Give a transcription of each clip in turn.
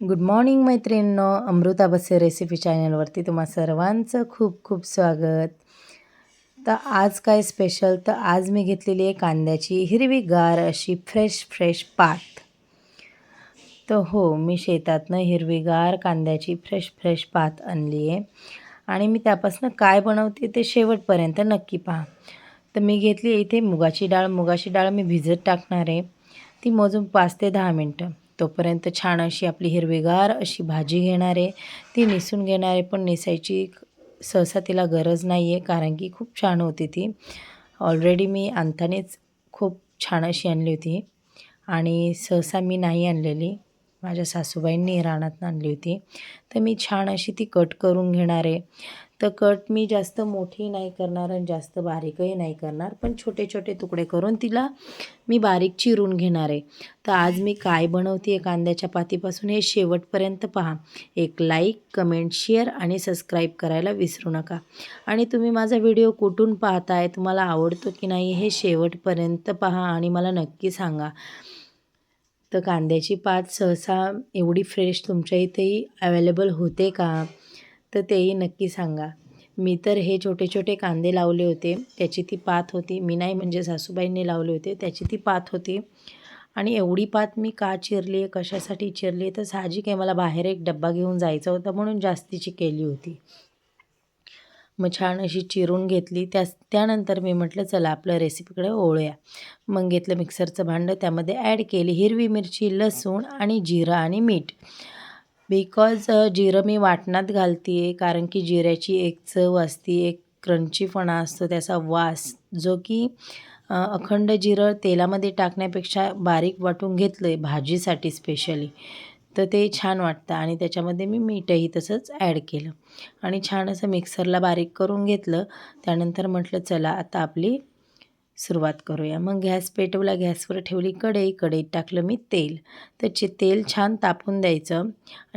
Good morning मैत्रिणींनो. अमृता बसे recipe चॅनलवरती तुम्हा सर्वांचं खूप खूप स्वागत. तर आज काय स्पेशल तर आज मी घेतलेली आहे कांद्याची हिरवीगार अशी फ्रेश फ्रेश पात. तर हो मी शेतातनं हिरवीगार कांद्याची फ्रेश फ्रेश पात आणली आहे. आणि मी त्यापासून काय बनवते ते शेवटपर्यंत नक्की पहा. तर मी घेतली इथे मुगाची डाळ. मुगाची डाळ मी भिजत टाकणार आहे. ती मोजून पाच ते दहा मिनटं. तोपर्यंत छान अशी आपली हिरवीगार अशी भाजी घेणार आहे. ती निसून घेणार आहे पण निसायची सहसा तिला गरज नाही आहे कारण की खूप छान होती ती. ऑलरेडी मी आणतानेच खूप छान अशी आणली होती. आणि सहसा मी नाही आणलेली. माझ्या सासूबाईंनी रानात आणली होती. तर मी छान अशी ती कट करून घेणार आहे. तर कट मी जास्त मोठी नाही करणार आणि जास्त बारीकही नाही करणार पण छोटे छोटे तुकडे करून तिला मी बारीक चिरून घेणार आहे. तर आज मी काय बनवते आहे कांद्याच्या पातीपासून हे शेवटपर्यंत पहा. एक लाईक कमेंट शेअर आणि सबस्क्राईब करायला विसरू नका. आणि तुम्ही माझा व्हिडिओ कुठून पाहताय तुम्हाला आवडतो की नाही हे शेवटपर्यंत पहा आणि मला नक्की सांगा. तर कांद्याची पात सहसा एवढी फ्रेश तुमच्या इथेही अवेलेबल होते का? तर तेही नक्की सांगा. मी तर हे छोटे छोटे कांदे लावले होते. त्याची ती पात होती. मी नाही म्हणजे सासूबाईंनी लावले होते. त्याची ती पात होती. आणि एवढी पात मी का चिरली? आहे कशासाठी चिरली? आहे तर साहजिक आहे मला बाहेर एक डब्बा घेऊन जायचा होता म्हणून जास्तीची केली होती. मग छान अशी चिरून घेतली. त्या त्यानंतर मी म्हटलं चला आपलं रेसिपीकडे ओळूया मग घेतलं मिक्सरचं भांडं त्यामध्ये ॲड केली हिरवी मिरची लसूण आणि जिरं आणि मीठ. बिकॉज जिरं मी वाटणात घालते आहे कारण की जिऱ्याची एक चव असते एक क्रंचीपणा असतो त्याचा वास जो की अखंड जिरं तेलामध्ये टाकण्यापेक्षा बारीक वाटून घेतलं आहे भाजीसाठी स्पेशली तर ते छान वाटतं आणि त्याच्यामध्ये मी मीठही तसंच ॲड केलं. आणि छान असं मिक्सरला बारीक करून घेतलं. त्यानंतर म्हटलं चला आता आपली सुरुवात करूया. मग गॅस पेटवला. गॅसवर ठेवली कढई. कढईत टाकलं मी तेल. तर तेल छान तापून द्यायचं.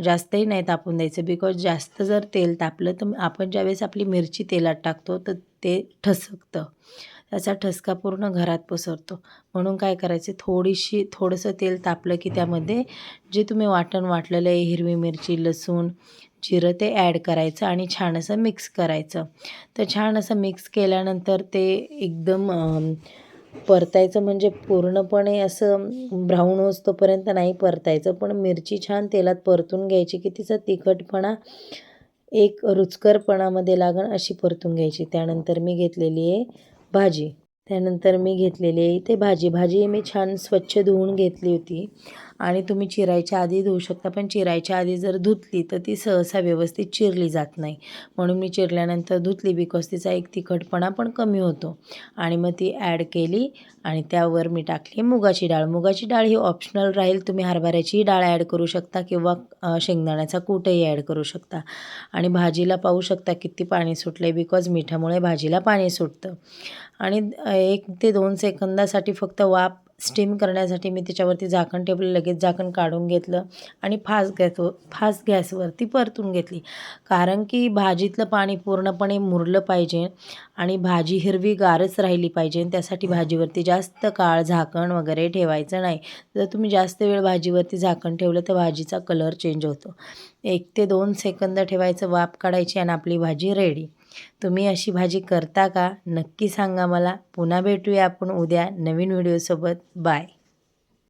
जास्तही नाही तापून द्यायचं बिकॉज जास्त जर तेल तापलं तर आपण ज्यावेळेस आपली मिरची तेलात टाकतो तर ते ठसकतं. त्याचा ठसका पूर्ण घरात पसरतो. म्हणून काय करायचे? थोडीशी थोडंसं तेल तापलं की त्यामध्ये जे तुम्ही वाटण वाटलेलं आहे हिरवी मिरची लसूण जिरं ते ॲड करायचं आणि छान असं मिक्स करायचं. तर छान असं मिक्स केल्यानंतर ते एकदम परतायचं म्हणजे पूर्णपणे असं ब्राऊन होतोपर्यंत नाही परतायचं पण मिरची छान तेलात परतून घ्यायची की तिचा तिखटपणा एक रुचकरपणामध्ये लागण अशी परतून घ्यायची. त्यानंतर मी घेतलेली आहे भाजी. त्यानंतर मी घेतलेली ते भाजी. भाजी मी छान स्वच्छ धुवून घेतली होती. आणि तुम्ही चिरायच्या आधी धुवू शकता पण चिरायच्या आधी जर धुतली तर ती सहसा व्यवस्थित चिरली जात नाही. म्हणून मी चिरल्यानंतर धुतली बिकॉज तिचा एक तिखटपणा पण कमी होतो. आणि मग ती ॲड केली आणि त्यावर मी टाकली मुगाची डाळ. मुगाची डाळ ही ऑप्शनल राहील. तुम्ही हरभऱ्याचीही डाळ ॲड करू शकता किंवा शेंगदाण्याचा कूटही ॲड करू शकता. आणि भाजीला पाहू शकता किती पाणी सुटलं बिकॉज मिठामुळे भाजीला पाणी सुटतं. आणि एक ते दोन सेकंदासाठी फक्त वाफ स्टीम करण्यासाठी मी त्याच्यावरती झाकण ठेवलं लगेच झाकण काढून घेतलं आणि फास्ट गॅस फास्ट गॅसवरती परतून घेतली. कारण की भाजीतलं पाणी पूर्णपणे मुरलं पाहिजे आणि भाजी हिरवी गारच राहिली पाहिजे त्यासाठी भाजीवरती जास्त काळ झाकण वगैरे ठेवायचं नाही. जर तुम्ही जास्त वेळ भाजीवरती झाकण ठेवलं तर भाजीचा कलर चेंज होतो. एक ते दोन सेकंद ठेवायचं वाफ काढायची आणि आपली भाजी रेडी तुम्ही अशी भाजी करता का? नक्की सांगा मला. पुन्हा भेटूया आपण उद्या नवीन व्हिडिओसोबत. बाय.